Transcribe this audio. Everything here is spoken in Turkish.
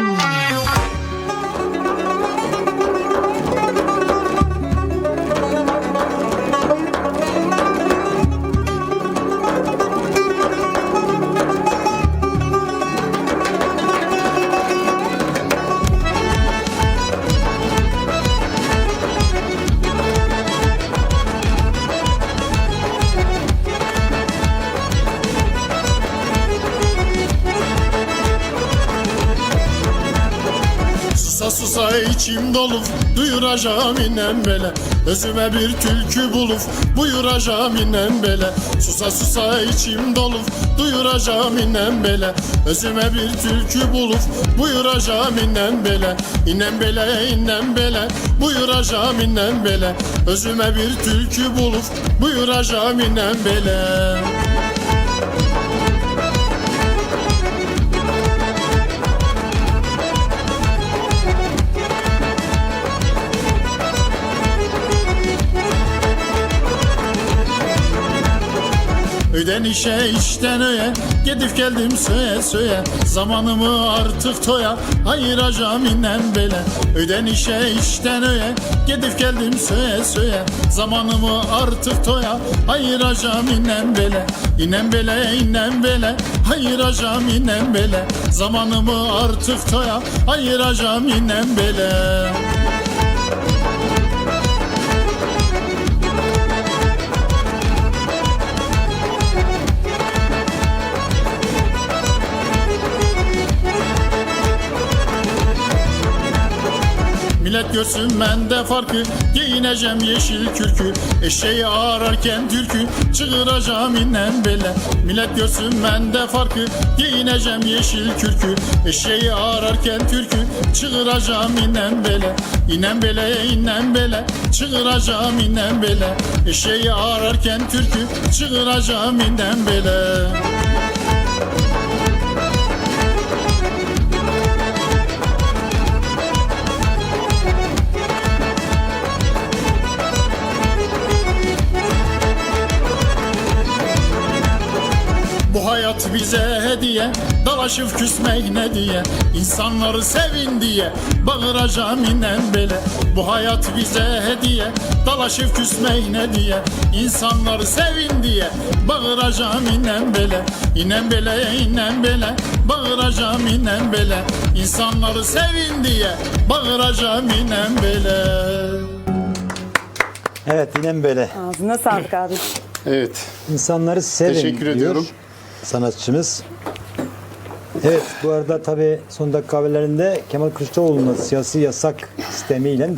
Susa susa içim dolu Duyuracağım inem bele. Özüme bir türkü bulup Buyuracağım inem bele. Susa susa içim dolu Duyuracağım inem bele. Özüme bir türkü bulup Buyuracağım inem bele. İnem bele inem bele Buyuracağım inem bele. Özüme bir türkü bulup Buyuracağım inem bele Öden işe işten öye Gidip geldim söye söye Zamanımı artık toya Ayıracağım inen bele. Öden işe işten öye Gidip geldim söye söye Zamanımı artık toya Ayıracağım inen bele. İnen bele inen bele Ayıracağım inen bele. Zamanımı artık toya Ayıracağım inen bele Millet görsün bende farkı. Giyineceğim yeşil kürkü. Eşeği ararken türkü. Çığıracağım inen bele Millet görsün bende farkı. Giyineceğim yeşil kürkü. Eşeği ararken türkü. Çığıracağım inen bele İnen bele inen bele Çığıracağım inen bele Eşeği ararken türkü. Çığıracağım inen bele Bu hayat bize hediye. Dalaşıp küsmek ne diye? İnsanları sevin diye. Bağıracağım inen bele. Bu hayat bize hediye. Dalaşıp küsmek ne diye? İnsanları sevin diye. Bağıracağım inen bele. İnen bele inen bele. Bağıracağım inen bele. İnsanları sevin diye. Bağıracağım inen bele. Evet yine böyle. Ağzına sağlık abi. Evet. İnsanları sevin Teşekkür diyor. ediyorum. Sanatçımız. Evet bu arada tabi son dakika haberlerinde Kemal Kılıçdaroğlu'nun siyasi yasak sistemiyle